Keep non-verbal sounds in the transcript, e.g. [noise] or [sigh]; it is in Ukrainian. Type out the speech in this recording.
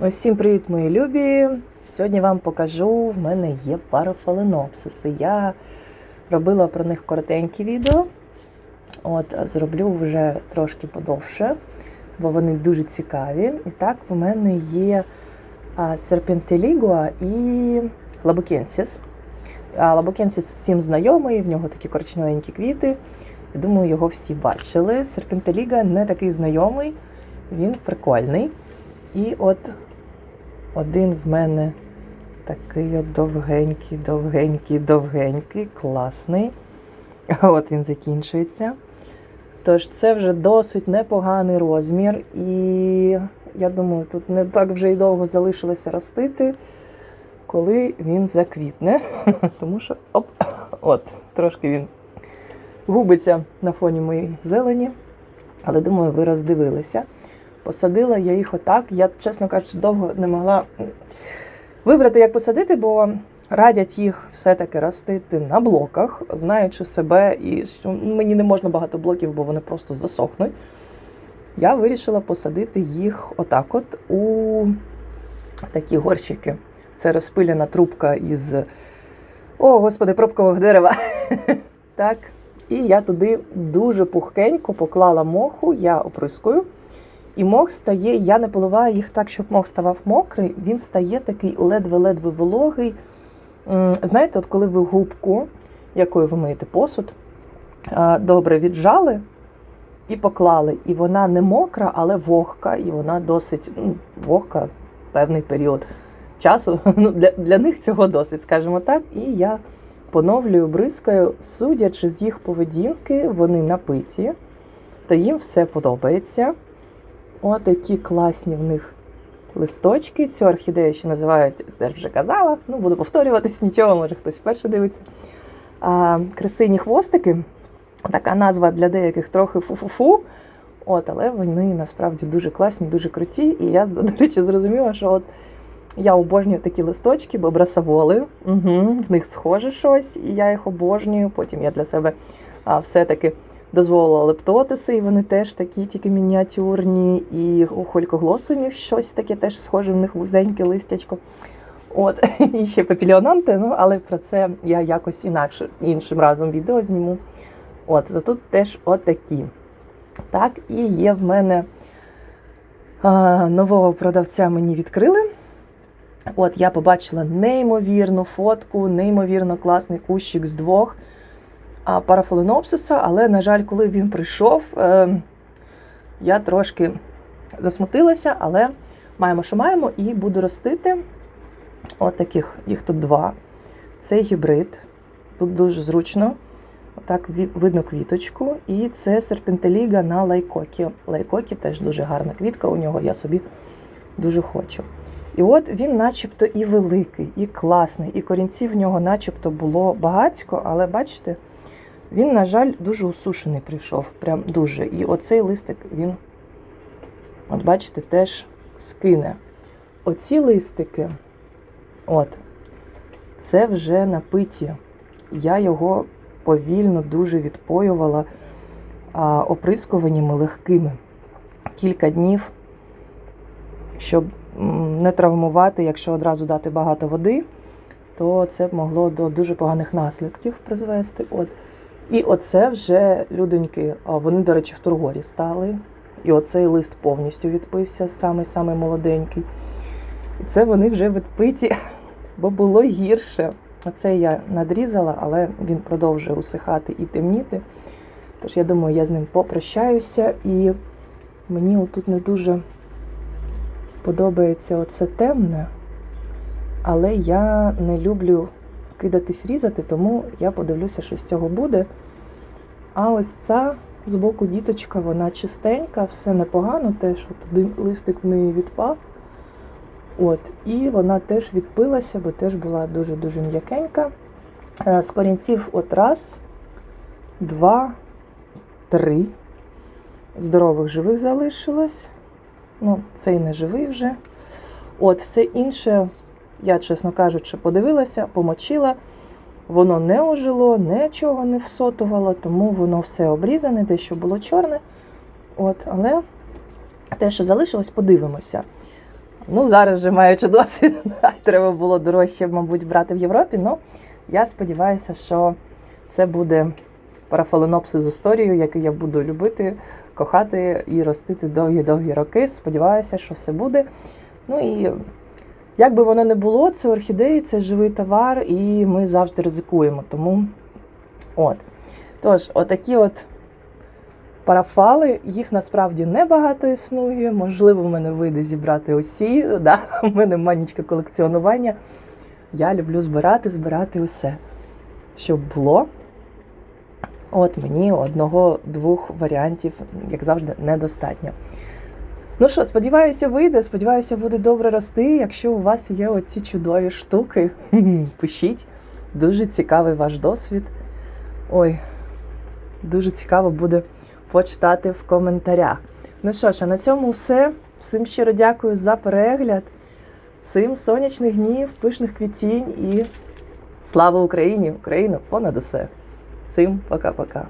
Усім привіт, мої любі! Сьогодні вам покажу, в мене є парафаленопсиси. Я робила про них коротенькі відео. От, зроблю вже трошки подовше, бо вони дуже цікаві. І так, в мене є серпентелігуа і лабукенсіс. Лабукенсіс всім знайомий, в нього такі коричневенькі квіти. Я думаю, його всі бачили. Серпентеліга не такий знайомий, він прикольний. І от один в мене такий от довгенький, довгенький, довгенький, класний. [laughs] От він закінчується. Тож це вже досить непоганий розмір. І я думаю, тут не так вже й довго залишилося ростити, коли він заквітне. [laughs] Тому що оп, от, трошки він губиться на фоні моєї зелені. Але думаю, ви роздивилися. Посадила я їх отак. Я, чесно кажучи, довго не могла вибрати, як посадити, бо радять їх все-таки ростити на блоках, знаючи себе, і що мені не можна багато блоків, бо вони просто засохнуть. Я вирішила посадити їх отак от у такі горщики. Це розпиляна трубка із, о, господи, пробкового дерева. [laughs] Так. І я туди дуже пухкенько поклала моху, я оприскую. І мох стає, я не поливаю їх так, щоб мох ставав мокрий, він стає такий ледве-ледве вологий. Знаєте, от коли ви губку, якою ви миєте посуд, добре віджали і поклали, і вона не мокра, але вогка, і вона досить ну, вогка певний період часу. [laughs] Ну, для, для них цього досить, скажімо так. І я поновлюю, бризкаю, судячи з їх поведінки, вони напиті, то їм все подобається. Отакі класні в них листочки. Цю орхідею ще називають, теж вже казала, ну буду повторюватись, нічого, може хтось вперше дивиться. А, красині хвостики. Така назва для деяких трохи фу-фу-фу. От, але вони насправді дуже класні, дуже круті. І я, до речі, зрозуміла, що от я обожнюю такі листочки, бо брасаволи, угу, в них схоже щось, і я їх обожнюю. Потім я для себе все-таки дозволила лептотиси, і вони теж такі, тільки мініатюрні, і у холькоглосумів щось таке теж схоже, в них вузеньке листячко. От, [laughs] і ще папіліонанти, ну, але про це я якось інакше іншим разом відео зніму. От, то тут теж отакі. Так, і є в мене а, нового продавця мені відкрили. От я побачила неймовірну фотку, неймовірно класний кущик з двох парафаленопсиса, але, на жаль, коли він прийшов, е, я трошки засмутилася, але маємо, що маємо, і буду ростити. От таких, їх тут два. Це гібрид. Тут дуже зручно. Отак видно квіточку. І це серпентеліга на лайкокі. Лайкокі теж дуже гарна квітка у нього, я собі дуже хочу. І от він начебто і великий, і класний, і корінців в нього начебто було багатько, але бачите, він, на жаль, дуже усушений прийшов. Прям дуже. І оцей листик він, от бачите, теж скине. Оці листики, от, це вже напиті. Я його повільно дуже відпоювала а, оприскуваннями легкими. Кілька днів, щоб не травмувати, якщо одразу дати багато води, то це могло до дуже поганих наслідків призвести. От. І оце вже людоньки, вони, до речі, в тургорі стали. І оцей лист повністю відпився, самий-самий молоденький. І це вони вже відпиті, [laughs] бо було гірше. Оце я надрізала, але він продовжує усихати і темніти. Тож я думаю, я з ним попрощаюся. І мені отут не дуже подобається оце темне, але я не люблю кидатись різати, тому я подивлюся, що з цього буде. А ось ця з боку діточка, вона чистенька, все непогано, теж от один листик в неї відпав. От, і вона теж відпилася, бо теж була дуже-дуже м'якенька. Е, З корінців от раз, два, три. Здорових живих залишилось. Ну, цей не живий вже. От, все інше, я, чесно кажучи, подивилася, помочила. Воно не ожило, нічого не всотувало, тому воно все обрізане, дещо було чорне. От, але те, що залишилось, подивимося. Ну, зараз вже маючи [laughs] досвід, треба було дорожче, мабуть, брати в Європі. Ну, я сподіваюся, що це буде парафаленопсис з історією, який я буду любити, кохати і ростити довгі-довгі роки. Сподіваюся, що все буде. Ну і як би воно не було, це орхідеї, це живий товар, і ми завжди ризикуємо. Тому от. Тож, отакі от парафали, їх насправді небагато існує. Можливо, в мене вийде зібрати усі. Да? У мене манічка колекціонування. Я люблю збирати, збирати усе, щоб було. От мені одного-двох варіантів, як завжди, недостатньо. Ну що, сподіваюся, вийде. Сподіваюся, буде добре рости. Якщо у вас є оці чудові штуки, [laughs] пишіть. Дуже цікавий ваш досвід. Ой, дуже цікаво буде почитати в коментарях. Ну що ж, а на цьому все. Всім щиро дякую за перегляд. Всім сонячних днів, пишних квітінь і слава Україні! Україна понад усе! Всім пока-пока!